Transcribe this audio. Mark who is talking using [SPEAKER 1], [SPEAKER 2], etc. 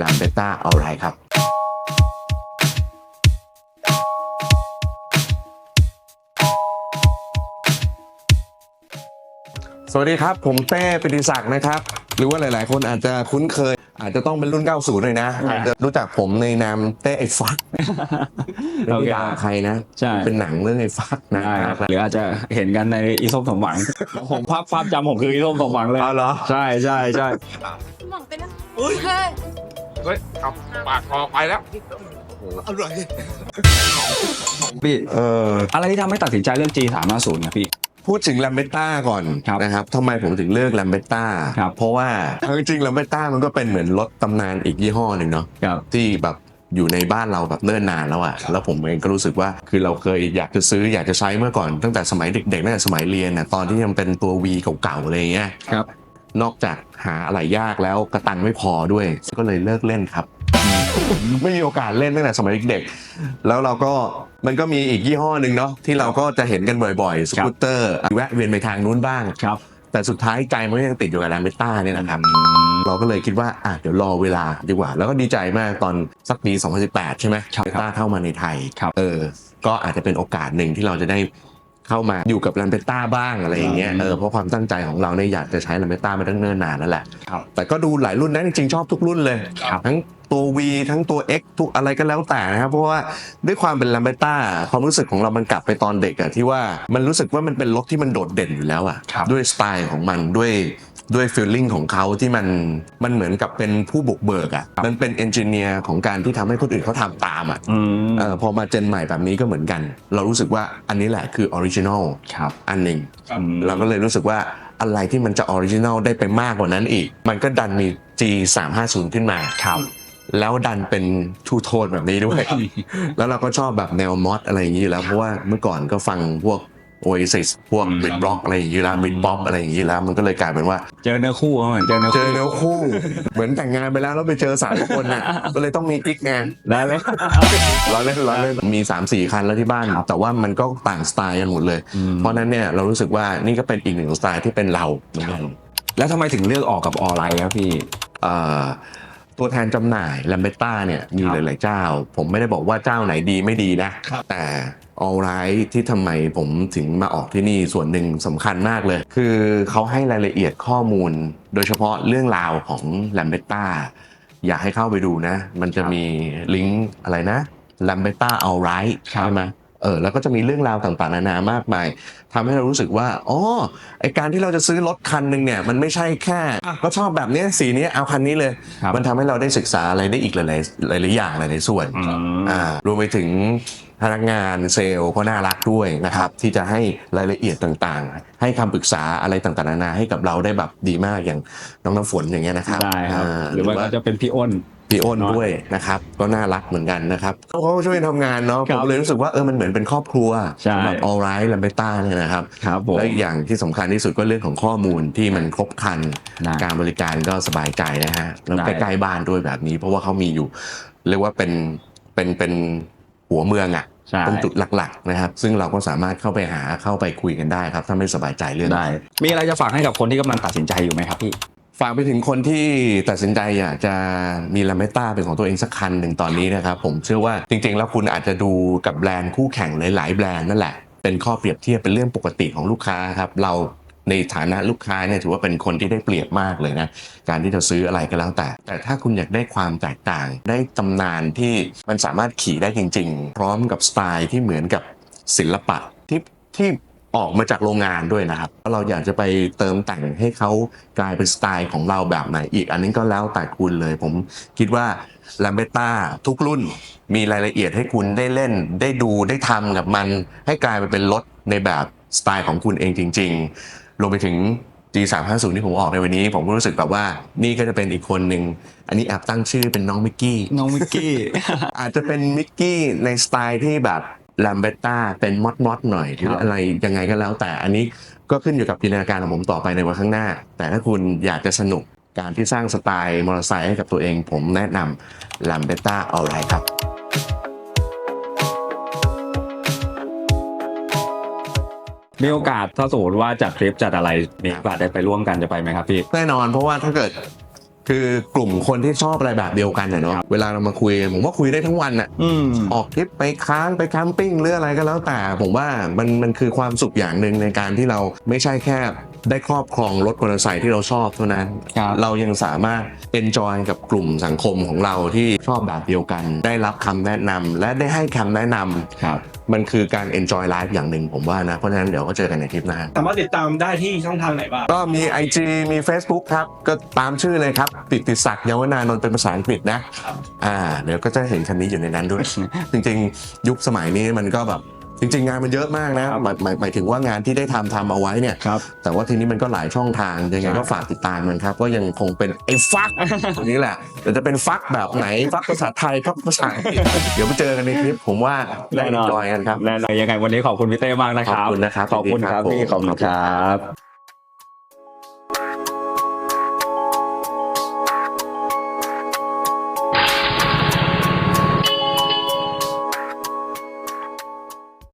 [SPEAKER 1] ลาเบต้าเอาไรครับสวัสดีครับ ผมเต้ปิติศักดิ์นะครับ หรือว่าหลาย ๆ คนอาจจะคุ้นเคย อาจจะต้องเป็นรุ่น 90เลยนะอาจจะรู้จักผมในนามเต้ไอ้ฟักไม่
[SPEAKER 2] โอ
[SPEAKER 1] ได้
[SPEAKER 2] เค
[SPEAKER 1] ด่าใครนะ
[SPEAKER 2] ใช่
[SPEAKER 1] เป็นหนังเรื่องไอ้ฟักนะ
[SPEAKER 2] ใช่ครับหรืออาจจะเห็นกันในอีส้มสมหวังผมภาพภาพจำผมคืออีส้มสมหวังเลย
[SPEAKER 1] เอาเหรอ
[SPEAKER 2] ใช่ใช่ใช่
[SPEAKER 3] หวังเป็นนะเฮ้ย
[SPEAKER 4] เฮ้ยเอาปากคอไปแล้วอร่อย
[SPEAKER 2] พี่
[SPEAKER 1] เออ
[SPEAKER 2] อะไรที่ทำให้ตัดสินใจเลือก G 3 5 0นะพี่
[SPEAKER 1] พูดถึงแลมเบต้าก่อน
[SPEAKER 2] ครับ
[SPEAKER 1] นะครับทำไมผมถึงเลือกแลมเบต้า
[SPEAKER 2] ครับ
[SPEAKER 1] เพราะว่าเอาจริงๆแลมเบต้ามันก็เป็นเหมือนรถตำนานอีกยี่ห้อหนึ่งเนาะ
[SPEAKER 2] ครับ
[SPEAKER 1] ที่แบบอยู่ในบ้านเราแบบเนิ่นนานแล้วอะแล้วผมเองก็รู้สึกว่าคือเราเคยอยากจะซื้ออยากจะใช้เมื่อก่อนตั้งแต่สมัยเด็กๆตั้งแต่สมัยเรียนน่ะตอนที่ยังเป็นตัว V เก่าๆอะไรอย่างเงี้ย
[SPEAKER 2] ครับ
[SPEAKER 1] นอกจากหาอะไรยากแล้วกระตังไม่พอด้วย ก็เลยเลิกเล่นครับ ไม่มีโอกาสเล่นตั้งแต่สมัยเด็กๆแล้วเราก็มันก็มีอีกยี่ห้อหนึ่งเนาะที่เราก็จะเห็นกันบ่อยๆ สกูตเตอร์แวะเวียนไปทางนู้นบ้าง
[SPEAKER 2] ครับ
[SPEAKER 1] แต่สุดท้ายใจมันก็ยังติดอยู่กับแลมเบต้าเนี่ยนะครับ เราก็เลยคิดว่าอะเดี๋ยวรอเวลาดีกว่า แล้วก็ดีใจมากตอนสักปี 2018 ใช่ไหม
[SPEAKER 2] ครับ
[SPEAKER 1] เบต้าเข้ามาในไทย
[SPEAKER 2] ครับ
[SPEAKER 1] เออ ก็อาจจะเป็นโอกาสหนึ่งที่เราจะได้ เข้ามาอยู่กับแลมเบต้าบ้างอะไรอย่างเงี้ย
[SPEAKER 2] อืม
[SPEAKER 1] เออเพราะความตั้งใจของเราเนี่ยอยากจะใช้แลมเบต้ามาตั้งเนิ่นนานนั่นแหละ
[SPEAKER 2] ครับ
[SPEAKER 1] แต่ก็ดูหลายรุ่นนะจริงๆชอบทุกรุ่นเลย
[SPEAKER 2] ครับ
[SPEAKER 1] ทั้งตัว V ทั้งตัว X ทุกอะไรก็แล้วแต่นะครับ เพราะว่าด้วยความเป็น l ลมเบต้าความรู้สึกของเรามันกลับไปตอนเด็กอะที่ว่ามันรู้สึกว่ามันเป็นรถที่มันโดดเด่นอยู่แล้วอะ
[SPEAKER 2] ครับ
[SPEAKER 1] ด้วยสไตล์ของมันด้วย ด้วยฟีลลิ่งของเขาที่มันมันเหมือนกับเป็นผู้บุกเบิกอะมันเป็นเอนจิเนียร์ของการที่ทำให้คนอื่นเขาทำตามอะ
[SPEAKER 2] อืม
[SPEAKER 1] เออพอมาเจนใหม่แบบนี้ก็เหมือนกัน เรารู้สึกว่าอันนี้แหละคือออริจินอล
[SPEAKER 2] ครับ
[SPEAKER 1] อันหนึ่ง
[SPEAKER 2] อืม
[SPEAKER 1] เราก็เลยรู้สึกว่าอะไรที่มันจะออริจินัลได้ไปมากกว่านั้นอีก มันก็ดันมี G 3 5 0 ขึ้นมา
[SPEAKER 2] ครับ
[SPEAKER 1] แล้วดันเป็นทูโทนแบบนี้ด้วย แล้วเราก็ชอบแบบแนวมอดอะไรอย่างนี้อยู่แล้ว เพราะว่าเมื่อก่อนก็ฟังพวก Oasis พวก
[SPEAKER 2] อืม
[SPEAKER 1] b ิ t บล็อกอะไรอย่างนี้แล้วบิ t ป๊อปอะไรอย่างนี้แล้ว มันก็เลยกลายเป็นว่า
[SPEAKER 2] เจอเนื้อคู่เหมือนเจอเนื้อ
[SPEAKER 1] เจ
[SPEAKER 2] คู่
[SPEAKER 1] อเนื้อคู่ เหมือนแต่งงานไปแล้วแล้วไปเจอสามคนน่ะก็เลยต้องมีกิ๊กไง
[SPEAKER 2] ได้เลย
[SPEAKER 1] เราเล่นเราเล่นมี 3 4 คันแล้วที่บ้าน
[SPEAKER 2] ครับ
[SPEAKER 1] แต่ว่ามันก็ต่างสไตล์กันหมดเลย
[SPEAKER 2] อืม
[SPEAKER 1] เพราะฉะนั้นเนี่ยเรารู้สึกว่านี่ก็เป็นอีกหนึ่งสไตล์ที่เป็นเราเหมือนกัน
[SPEAKER 2] แล้วทำไมถึงเลือกออกกับออนไลน์ครับพี่
[SPEAKER 1] เอ่อตัวแทนจำหน่ายลัมเบต้าเนี่ยมี
[SPEAKER 2] ครับ
[SPEAKER 1] หลาย ๆ เจ้า ผมไม่ได้บอกว่าเจ้าไหนดีไม่ดีนะ แต่ ออ l ไรที่ทำไมผมถึงมาออกที่นี่ส่วนหนึ่งสำคัญมากเลย คือเขาให้รายละเอียดข้อมูล โดยเฉพาะเรื่องราวของลัมเบต้าอยากให้เข้าไปดูนะ มันจะมีลิงก์อะไรนะลัมเบต้าออ l ไร
[SPEAKER 2] ครับ
[SPEAKER 1] ใช่ไหม เออแล้วก็จะมีเรื่องราวต่างๆนานามากมายทำให้เรารู้สึกว่าอ๋อไอการที่เราจะซื้อรถคันหนึ่งเนี่ยมันไม่ใช่แค่อะก็ชอบแบบเนี้ยสีเนี้ยเอาคันนี้เลย
[SPEAKER 2] ครับ
[SPEAKER 1] มันทำให้เราได้ศึกษาอะไรได้อีกหลายๆหลายๆอย่างหลายๆส่วน
[SPEAKER 2] อืม
[SPEAKER 1] อ่ารวมไปถึงพนักงานเซลล์ก็น่ารักด้วยนะครับ ที่จะให้รายละเอียดต่างๆ ให้คำปรึกษาอะไรต่างๆนานาให้กับเราได้แบบดีมากอย่างน้องน้ำฝนอย่างเงี้ยนะครับ
[SPEAKER 2] ได้ครับาหรือว่าก็จะเป็นพี่อ้น
[SPEAKER 1] พี่อ้น
[SPEAKER 2] เนาะ
[SPEAKER 1] ด้วยนะครับ ก็น่ารักเหมือนกันนะครับเขาก็ช่วยทำงานเนาะ
[SPEAKER 2] ค
[SPEAKER 1] ผ
[SPEAKER 2] รับ
[SPEAKER 1] มเลยรู้สึกว่าเออมันเหมือนเป็นครอบครัว
[SPEAKER 2] ใช่
[SPEAKER 1] สำหรับออไรท์ลัมเบต้าเนี่ยนะครับ
[SPEAKER 2] ครับผม
[SPEAKER 1] และอีกอย่างที่สำคัญที่สุดก็เรื่องของข้อมูลที่มันครบครัน
[SPEAKER 2] ได้
[SPEAKER 1] การบริการก็สบายใจนะฮะแล้ว
[SPEAKER 2] ได้
[SPEAKER 1] ใกล้ๆบ้านด้วยแบบนี้ เพราะว่าเขามีอยู่ เรียกว่าเป็นเป็นเป็นหัวเมืองอะ
[SPEAKER 2] ใช่
[SPEAKER 1] เป็นจุดหลักๆนะครับ ซึ่งเราก็สามารถเข้าไปหาเข้าไปคุยกันได้ครับ ถ้าไม่สบายใจเรื่อง
[SPEAKER 2] ได้มีอะไรจะฝากให้กับคนที่กำลังตัดสินใจอยู่ไหมครับพี่
[SPEAKER 1] ฝากไปถึงคนที่ตัดสินใจอยากจะมีลาเมต้าเป็นของตัวเองสักคันหนึ่งตอนนี้นะครับ ผมเชื่อว่าจริง ๆ แล้วคุณอาจจะดูกับแบรนด์คู่แข่งหลายๆแบรนด์นั่นแหละ เป็นข้อเปรียบเทียบเป็นเรื่องปกติของลูกค้าครับ เราในฐานะลูกค้าเนี่ยถือว่าเป็นคนที่ได้เปรียบมากเลยนะการที่จะซื้ออะไรก็แล้วแต่ แต่ถ้าคุณอยากได้ความแตกต่าง ได้ตำนานที่มันสามารถขี่ได้จริง ๆ พร้อมกับสไตล์ที่เหมือนกับศิลปะที่ที่ ออกมาจากโรงงานด้วยนะครับเราอยากจะไปเติมแต่งให้เขากลายเป็นสไตล์ของเราแบบไหนอีก อันนี้ก็แล้วแต่คุณเลย ผมคิดว่าล a มเบต้าทุกรุ่นมีรายละเอียดให้คุณได้เล่น ได้ดูได้ทำกับมัน ให้กลายมาเป็นรถในแบบสไตล์ของคุณเองจริง ๆ รวมไปถึง G350 ที่ผมออกในวันนี้ ผมก็รู้สึกแบบว่านี่ก็จะเป็นอีกคนหนึ่ง อันนี้แอบตั้งชื่อเป็นน้องมิกกี้
[SPEAKER 2] น้องมิกกี้
[SPEAKER 1] อาจจะเป็นมิกกี้ในสไตล์ที่แบบ ลัมเบต้าเป็นมอดมอดๆหน่อยหรืออะไรยังไงก็แล้ว แต่อันนี้ก็ขึ้นอยู่กับจินตนาการของผมต่อไปในวันข้างหน้า แต่ถ้าคุณอยากจะสนุกการที่สร้างสไตล์มอเตอร์ไซค์ให้กับตัวเอง ผมแนะนำลัมเบต้าเอาไรครับ
[SPEAKER 2] มีโอกาสถ้าสมมติว่าจัดทริปจัดอะไรมีโอกาสได้ไปร่วมกันจะไปไหมครับพี่
[SPEAKER 1] แน่นอนเพราะว่าถ้าเกิด คือกลุ่มคนที่ชอบอะไรแบบเดียวกันเนี่ยเนาะเวลาเรามาคุย ผมว่าคุยได้ทั้งวันอะ
[SPEAKER 2] อืม
[SPEAKER 1] ออกทริปไปค้างไปแคมปิ้งหรืออะไรก็แล้วแต่ ผมว่ามันมันคือความสุขอย่างหนึ่งในการที่เราไม่ใช่แค่ได้ครอบครองรถมอเตอร์ไซค์ที่เราชอบเท่านั้น
[SPEAKER 2] ครับ
[SPEAKER 1] เรายังสามารถ enjoy กับกลุ่มสังคมของเราที่ชอบแบบเดียวกัน ได้รับคำแนะนำและได้ให้คำแนะนำ
[SPEAKER 2] ครับ
[SPEAKER 1] มันคือการ enjoy life อย่างหนึ่งผมว่านะ เพราะฉะนั้นเดี๋ยวก็เจอกันในทริปหน้า
[SPEAKER 5] สามารถติดตามได้ที่ช่องทางไหนบ้าง
[SPEAKER 1] ก็มี IG มี Facebook ครับ ก็ตามชื่อเลยครับปิติศักดิ์เยาวนานนท์เป็นภาษาอังกฤษนะ อ่า เดี๋ยวก็จะเห็นคันนี้อยู่ในนั้นด้วย จริงๆ ยุคสมัยนี้มันก็แบบ จริงๆ งานมันเยอะมากนะหมายหมายหมายถึงว่างานที่ได้ทำทำเอาไว้เนี่ย
[SPEAKER 2] ครับ
[SPEAKER 1] แต่ว่าทีนี้มันก็หลายช่องทางยังไงก็ฝากติดตามมันครับก็ยังคงเป็นไอ้ฟักตัวนี้แหละแต่จะเป็นฟักแบบไหนฟักภาษาไทยฟักภาษาอังกฤษเดี๋ยวไปเจอกันในคลิปผมว่าได้
[SPEAKER 2] แน่นอน
[SPEAKER 1] จอยกันครับ
[SPEAKER 2] แน่นอนยังไงวันนี้ขอบคุณพี่เต้มากนะครับ
[SPEAKER 1] ขอบคุณนะครับ
[SPEAKER 2] ขอบคุณครับ
[SPEAKER 1] ยินดีครับ
[SPEAKER 2] พี่
[SPEAKER 1] ผม
[SPEAKER 2] ขอบคุณครับ